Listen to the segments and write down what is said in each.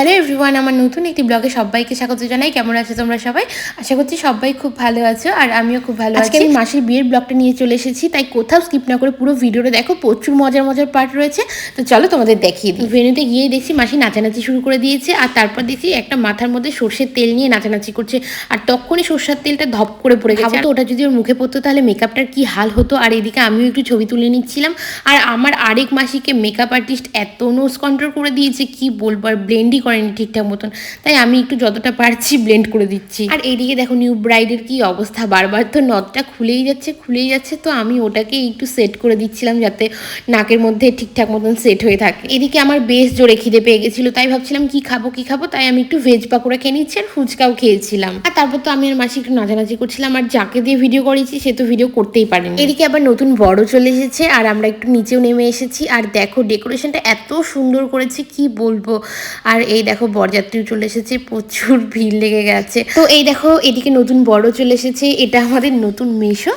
Hello everyone আমার নতুন একটি ব্লগে সবাইকে স্বাগত জানাই। কেমন আছো তোমরা সবাই? আশা করছি সবাই খুব ভালো আছো আর আমিও খুব ভালো আছি। আমি মাসির বিয়ের ব্লগটা নিয়ে চলে এসেছি তাই কোথাও স্কিপ না করে পুরো ভিডিওটা দেখো প্রচুর মজার মজার পার্ট রয়েছে। তো চলো তোমাদের দেখিয়ে দিই। ভেনুতে গিয়ে দেখছি মাসি নাচানাচি শুরু করে দিয়েছে আর তারপর দেখছি একটা মাথার মধ্যে সর্ষের তেল নিয়ে নাচানাচি করছে। আর তখনই সর্ষের তেলটা ধপ করে পড়ে গেছে। তো ওটা যদি ওর মুখে পড়তো তাহলে মেকআপটার কি হাল হতো? আর এদিকে আমিও একটু ছবি তুলে নিচ্ছিলাম। আর আমার আরেক মাসিকে মেকআপ আর্টিস্ট এত নোজ কন্ট্রোল করে দিয়েছে কি বলব? আর ব্লেন্ডই করেনি ঠিকঠাক মতন। তাই আমি একটু যতটা পারছি ব্লেন্ড করে দিচ্ছি। আর এইদিকে দেখো নিউ ব্রাইডের কি অবস্থা। বারবার তো নথটা খুলেই যাচ্ছে খুলেই যাচ্ছে। তো আমি ওটাকে একটু সেট করে দিচ্ছিলাম যাতে নাকের মধ্যে ঠিকঠাক মতন সেট হয়ে থাকে। এদিকে আমার বেশ জোরে খিদে পেয়ে গেছিল। তাই ভাবছিলাম, কি খাব কি খাব? তাই আমি একটু ভেজ পাকোড়া খেয়ে নিচ্ছি আর ফুচকাও খেয়েছিলাম। আর তারপর তো আমি আর মাসি একটু নাচানাচি করছিলাম। আর যাকে দিয়ে ভিডিও করেছি, সে তো ভিডিও করতেই পারেনি। এদিকে আবার নতুন বড় চলে এসেছে। আর আমরা একটু নিচেও নেমে এসেছি। আর দেখো ডেকোরেশনটা এত সুন্দর করেছে, কি বলব? আর এই দেখো বরযাত্রীও চলে এসেছে প্রচুর ভিড় লেগে গেছে। তো এই দেখো এদিকে নতুন বড় চলে এসেছে এটা আমাদের নতুন মেশো।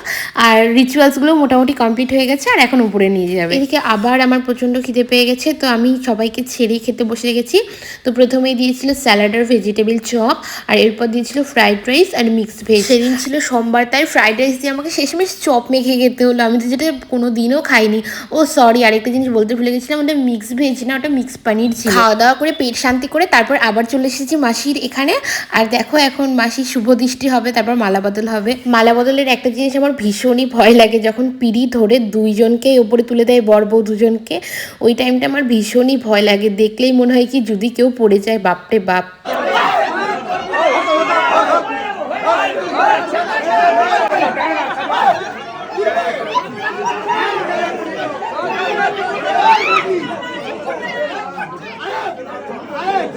আর রিচুয়ালসগুলো মোটামুটি কমপ্লিট হয়ে গেছে আর এখন উপরে নিয়ে যাবে। এদিকে আবার আমার প্রচণ্ড খিদে পেয়ে গেছে তো আমি সবাইকে ছেড়েই খেতে বসে গেছি তো প্রথমেই দিয়েছিল স্যালাড আর ভেজিটেবল চপ আর এরপর দিয়েছিল ফ্রাইড রাইস আর মিক্সড ভেজ সেদিন ছিল সোমবার তাই ফ্রাইড রাইস দিয়ে আমাকে শেষমেশ চপ মেখে খেতে হলো। আমি তো যেটা কোনো দিনও খাইনি। ও সরি আরেকটা জিনিস বলতে ভুলে গেছিলাম ওটা মিক্স ভেজ না ওটা মিক্স পানির ছিল। খাওয়া দাওয়া করে পেট শান্তি করে তারপর আবার চলে এসেছি মাসির এখানে। আর দেখো এখন মাসির শুভ দৃষ্টি হবে, তারপর মালা বদল হবে। মালা বদলের একটা জিনিস আমার ভীষণই ভয় লাগে, যখন পিড়ি ধরে দুইজনকে ওপরে তুলে দেয়, বর বউ দুজনকে, ওই টাইমটা আমার ভীষণই ভয় লাগে। দেখলেই মনে হয় কি যদি কেউ পড়ে যায়, বাপরে বাপ।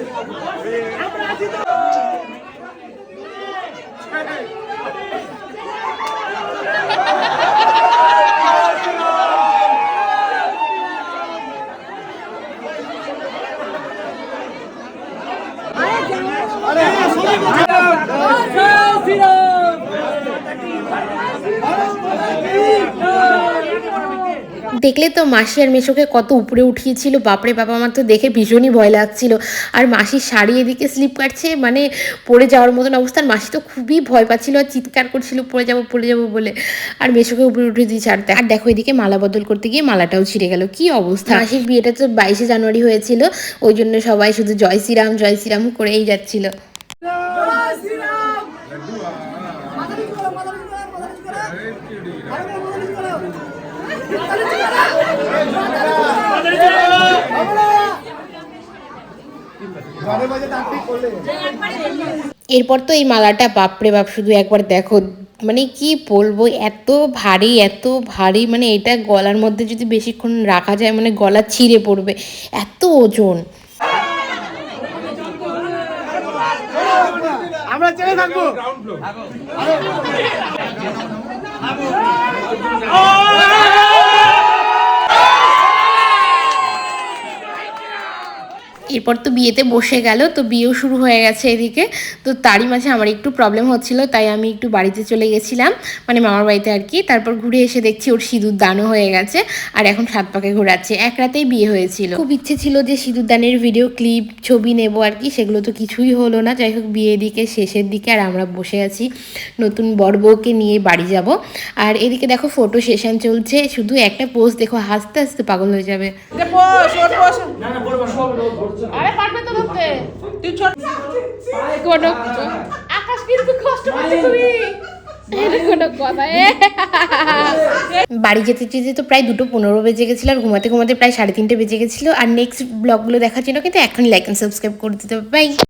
Abre, দেখলে তো মাসি আর মেশোকে কত উপরে উঠিয়েছিল বাপরে বাবা আমার তো দেখে ভীষণই ভয় লাগছিল। আর মাসির শাড়ি এদিকে স্লিপ কাটছে মানে পড়ে যাওয়ার মতন অবস্থা আর মাসি তো খুবই ভয় পাচ্ছিল আর চিৎকার করছিল পড়ে যাব পড়ে যাব বলে। আর মেশোকে উপরে উঠে দিয়েছে আর দেখ- আর দেখো এদিকে মালা বদল করতে গিয়ে মালাটাও ছিঁড়ে গেল কি অবস্থা? মাসির বিয়েটা তো বাইশে জানুয়ারি হয়েছিল ওই জন্য সবাই শুধু জয় শ্রীরাম জয় শ্রীরাম করেই যাচ্ছিল। এরপর তো এই মালাটা বাপরে বাপ শুধু একবার দেখো। মানে কি বলব এত ভারী এত ভারী মানে এটা গলার মধ্যে যদি বেশিক্ষণ রাখা যায় মানে গলা ছিঁড়ে পড়বে। এত ওজন। আমরা চেয়ে থাকব। এরপর তো বিয়েতে বসে গেল তো বিয়েও শুরু হয়ে গেছে এদিকে। তো তারই মাঝে আমার একটু প্রবলেম হচ্ছিল তাই আমি একটু বাড়িতে চলে গেছিলাম মানে মামার বাড়িতে আর কি। তারপর ঘুরে এসে দেখছি ওর সিঁদুর দানও হয়ে গেছে আর এখন সাত পাকে ঘোরাচ্ছে। এক রাতেই বিয়ে হয়েছিল। খুব ইচ্ছে ছিল যে সিঁদুর দানের ভিডিও ক্লিপ ছবি নেব আর কি সেগুলো তো কিছুই হলো না। যাই হোক বিয়ে দিকে শেষের দিকে আর আমরা বসে আছি নতুন বর বউকে নিয়ে বাড়ি যাব। আর এদিকে দেখো ফটো সেশন চলছে শুধু একটা পোস্ট দেখো হাসতে হাসতে পাগল হয়ে যাবে। আরে পারবে তো ধরতে। তুই ছোট কোনো আকাশ কিন্তু কষ্ট পাচ্ছে তুমি। বাড়ি যেতে যেতে তো প্রায় দুটো পনেরো বেজে গেছিল আর ঘুমাতে ঘুমাতে প্রায় সাড়ে তিনটে বেজে গেছিল। আর নেক্সট ব্লগগুলো দেখার জন্য কিন্তু এখন লাইক অ্যান্ড সাবস্ক্রাইব করে দিতে হবে। বাই